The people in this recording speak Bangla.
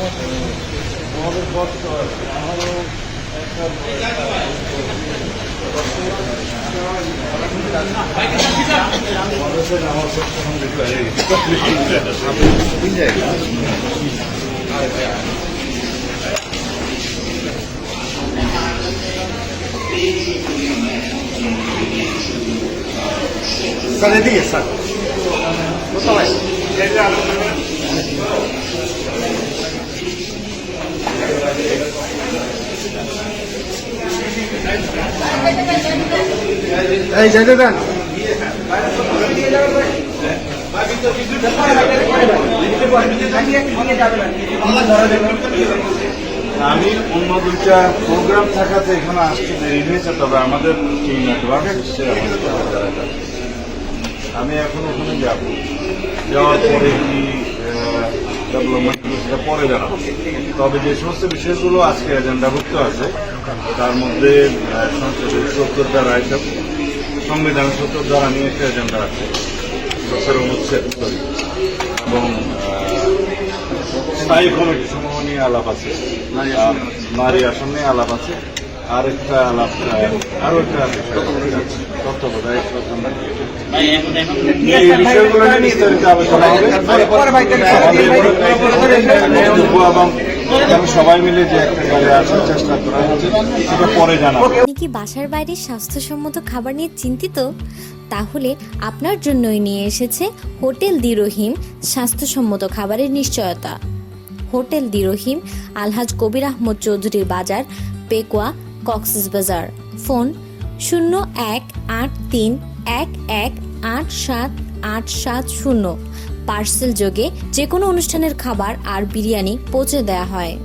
আমাদের কষ্ট আছে আমারও একটা আমাদের আমার সবসময় স্যার। কোথায়? আমি অন্য দুইটা প্রোগ্রাম থাকাতে এখানে আসতে দেরি হয়েছে, তবে আমাদের যে নেটওয়ার্ক। আমি এখন ওখানে যাব যাওয়ার পরে কি পরে জানাব। তবে যে সমস্ত বিষয়গুলো আজকে এজেন্ডাভুক্ত আছে, তার মধ্যে সংসদের সত্তর দ্বারা এসব সংবিধান সত্তর দ্বারা নিয়ে একটা এজেন্ডা আছে সতেরো অনুচ্ছেদ এবং স্থায়ী কমিটি সমূহ নিয়ে আলাপ আছে নারী আসন নিয়ে আলাপ আছে। আর একটা আপনি কি বাসার বাইরে স্বাস্থ্যসম্মত খাবার নিয়ে চিন্তিত? তাহলে আপনার জন্যই নিয়ে এসেছে হোটেল দি রহিম স্বাস্থ্যসম্মত খাবারের নিশ্চয়তা। হোটেল দি রহিম আলহাজ কবির আহমদ চৌধুরীর বাজার পেকুয়া কক্সেস বাজার। ফোন শূন্য এক আট তিন এক এক আট সাত আট সাত শূন্য। পার্সেল যোগে যে কোনো অনুষ্ঠানের খাবার আর বিরিয়ানি পৌঁছে দেওয়া হয়।